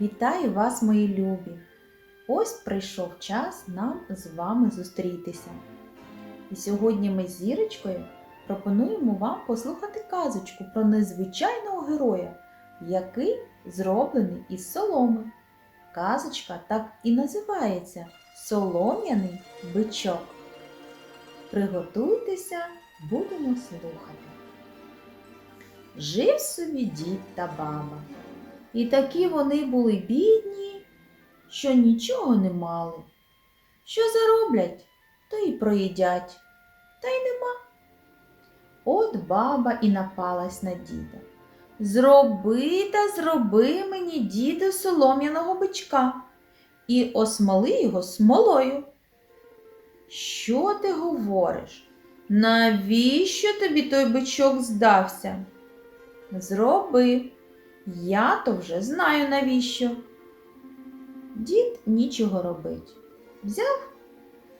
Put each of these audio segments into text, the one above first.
Вітаю вас, мої любі! Ось прийшов час нам з вами зустрітися. І сьогодні ми з зірочкою пропонуємо вам послухати казочку про незвичайного героя, який зроблений із соломи. Казочка так і називається Солом'яний бичок. Приготуйтеся, будемо слухати. Жив собі дід та баба. І такі вони були бідні, що нічого не мали. Що зароблять, то й проїдять, та й нема. От баба і напалась на діда. Зроби та зроби мені, діду, солом'яного бичка і осмоли його смолою. Що ти говориш? Навіщо тобі той бичок здався? Зроби. Я то вже знаю навіщо. Дід нічого робить. Взяв,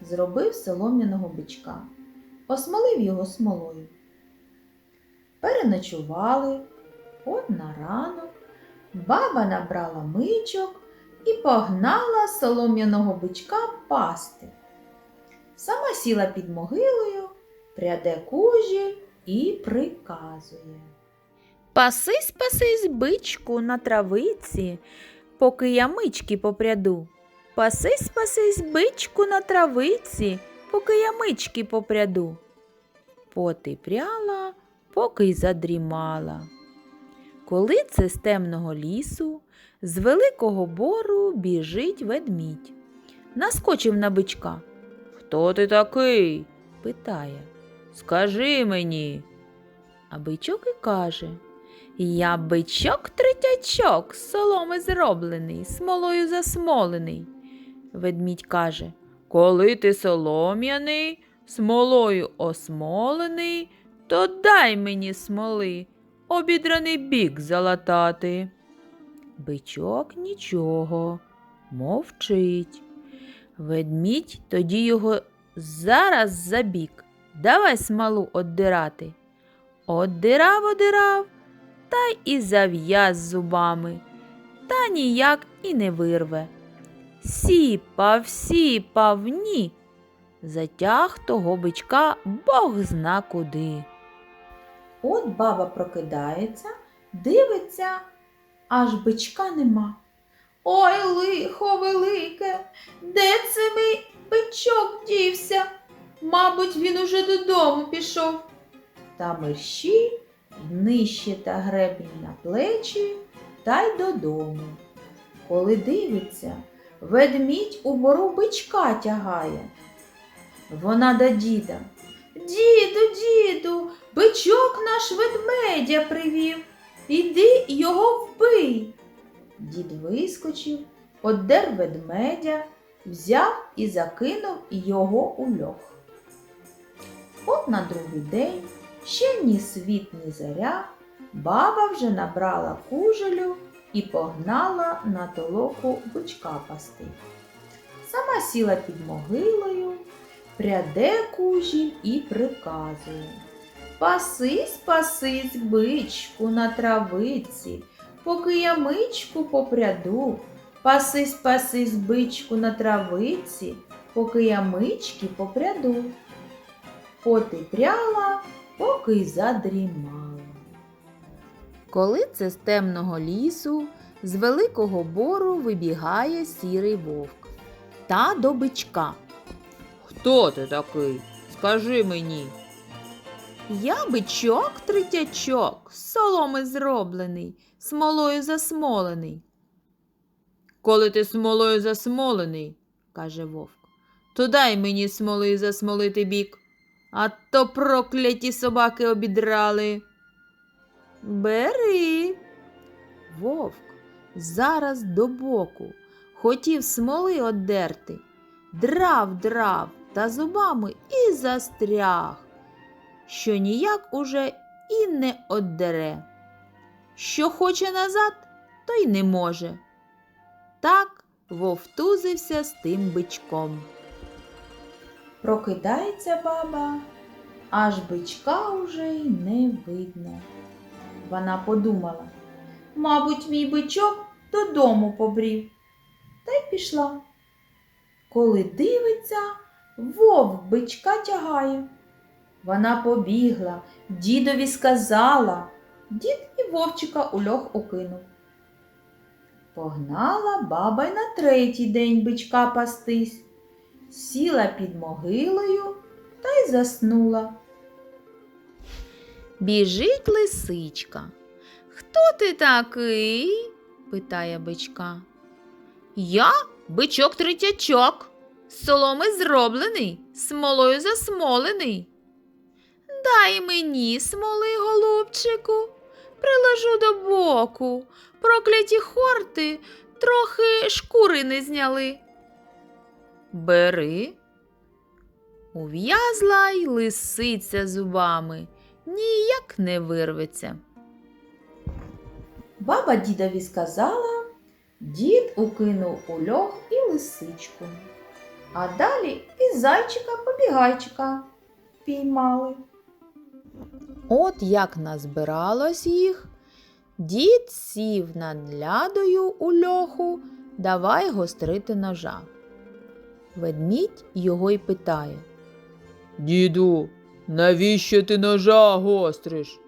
зробив солом'яного бичка, осмолив його смолою. Переночували, от на ранок баба набрала мичок і погнала солом'яного бичка пасти. Сама сіла під могилою, пряде кужі і приказує. Пасись, пасись, бичку на травиці, поки я мички попряду. Пасись, пасись, бичку на травиці, поки я мички попряду. Поти пряла, поки й задрімала. Коли це з темного лісу, з великого бору біжить ведмідь. Наскочив на бичка. Хто ти такий? питає. Скажи мені. А бичок і каже. Я бичок третячок, соломи зроблений, смолою засмолений. Ведмідь каже Коли ти солом'яний, смолою осмолений, то дай мені смоли, обідраний бік залатати. Бичок нічого, мовчить. Ведмідь тоді його зараз забік. Давай смолу оддирати. Оддирав, оддирав та і зав'яз зубами, та ніяк і не вирве. Сіпав, сіпав, ні. Затяг того бичка Бог зна куди. От баба прокидається, дивиться, аж бичка нема. Ой, лихо велике, де це мій бичок дівся? Мабуть, він уже додому пішов. Та мерщі нижче та гребінь на плечі та й додому. Коли дивиться, ведмідь у бору бичка тягає. Вона до діда. Діду, діду, бичок наш ведмедя привів. Іди його вбий. Дід вискочив, одер ведмедя, взяв і закинув його у льох. От на другий день ще ні світ, ні заря, баба вже набрала кужелю і погнала на толоку бичка пасти. Сама сіла під могилою, пряде кужіль і приказує. Пасись, пасись, бичку на травиці, поки я мичку попряду. Пасись, пасись, бичку на травиці, поки я мички попряду. От пряла, поки й задрімала. Коли це з темного лісу, з великого бору вибігає сірий вовк та до бичка. Хто ти такий? Скажи мені. Я бичок третячок, з соломи зроблений, смолою засмолений, Коли ти смолою засмолений, каже вовк. то дай мені смоли засмолити бік, а то прокляті собаки обідрали. Бери. Вовк зараз до боку хотів смоли одерти, драв драв та зубами і застряг, що ніяк уже і не оддере. Що хоче назад, то й не може. Так вовтузився з тим бичком. Прокидається баба, аж бичка уже й не видно. Вона подумала, мабуть, мій бичок додому побрів. Та й пішла. Коли дивиться, вовк бичка тягає. Вона побігла, дідові сказала. Дід і вовчика у льох укинув. Погнала баба й на третій день бичка пастись, сіла під могилою та й заснула. Біжить лисичка. Хто ти такий? питає бичка. Я бичок третячок, з соломи зроблений, смолою засмолений. Дай мені смоли, голубчику, приложу до боку. Прокляті хорти трохи шкури не зняли. Бери. Ув'язла й лисиця зубами, ніяк не вирветься. Баба дідові сказала, дід укинув у льох і лисичку. А далі і зайчика побігайчика піймали. От як назбиралось їх, дід сів над лядою у льоху, давай гострити ножа. Ведмідь його й питає. Діду, навіщо ти ножа гостриш?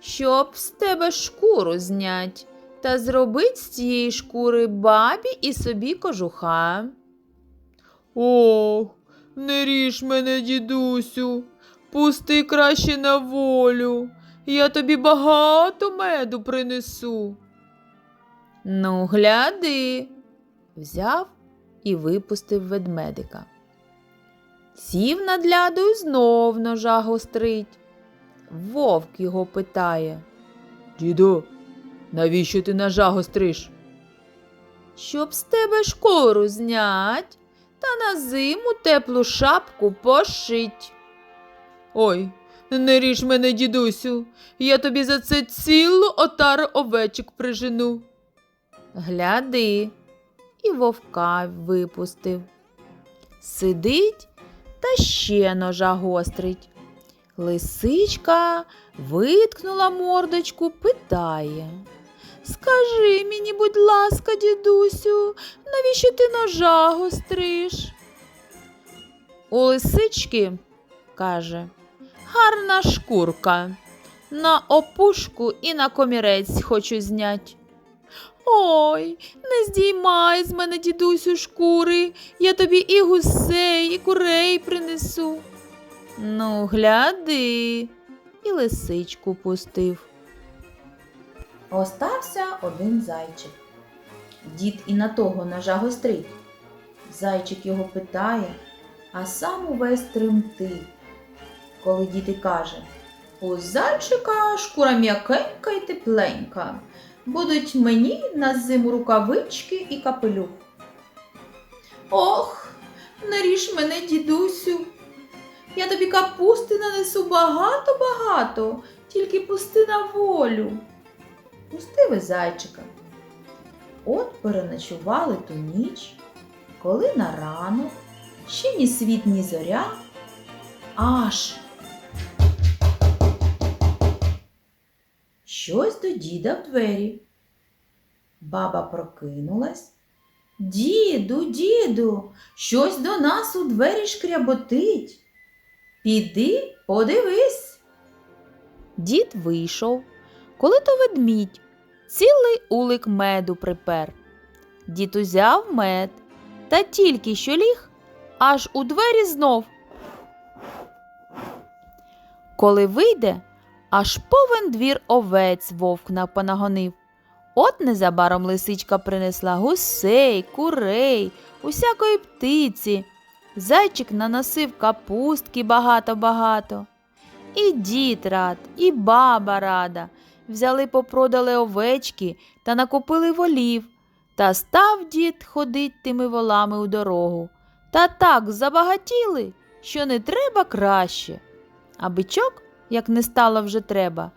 Щоб з тебе шкуру знять та зробить з цієї шкури бабі і собі кожуха. Ох, не ріж мене, дідусю, пусти краще на волю, я тобі багато меду принесу. Ну, гляди, взяв і випустив ведмедика. Сів над лядою знов ножа гострить. Вовк його питає. Діду, навіщо ти ножа гостриш? Щоб з тебе шкуру знять та на зиму теплу шапку пошить. Ой, не ріж мене, дідусю, я тобі за це цілу отару овечок прижену. Гляди, і вовка випустив. Сидить та ще ножа гострить. Лисичка виткнула мордочку, питає. Скажи мені, будь ласка, дідусю, навіщо ти ножа гостриш? У лисички, каже, гарна шкурка. На опушку і на комірець хочу знять. Ой, не здіймай з мене, дідусю, шкури, я тобі і гусей, і курей принесу. Ну, гляди, і лисичку пустив. Остався один зайчик. Дід і на того ножа гострить. Зайчик його питає, а сам увесь тремтить. Коли дід і каже, у зайчика шкура м'якенька і тепленька. Будуть мені на зиму рукавички і капелюх. Ох, не ріж мене, дідусю. Я тобі капусти нанесу багато-багато, тільки пусти на волю. Пустили зайчика. От переночували ту ніч, коли на ранок ще ні світ, ні зоря, аж щось до діда в двері. Баба прокинулась. Діду, діду, щось до нас у двері шкряботить. Піди, подивись. Дід вийшов, коли то ведмідь, цілий улик меду припер. Дід узяв мед, та тільки що ліг, аж у двері знов. Коли вийде, аж повен двір овець вовк напонагонив. От незабаром лисичка принесла гусей, курей, усякої птиці. Зайчик наносив капустки багато-багато. І дід рад, і баба рада. Взяли попродали овечки та накупили волів. Та став дід ходить тими волами у дорогу. Та так забагатіли, що не треба краще. А бичок, як не стало вже треба,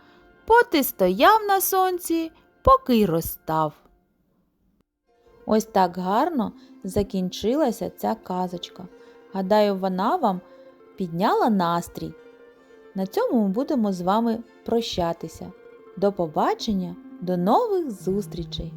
поти стояв на сонці, поки й розстав. Ось так гарно закінчилася ця казочка. Гадаю, вона вам підняла настрій. На цьому ми будемо з вами прощатися. До побачення, до нових зустрічей!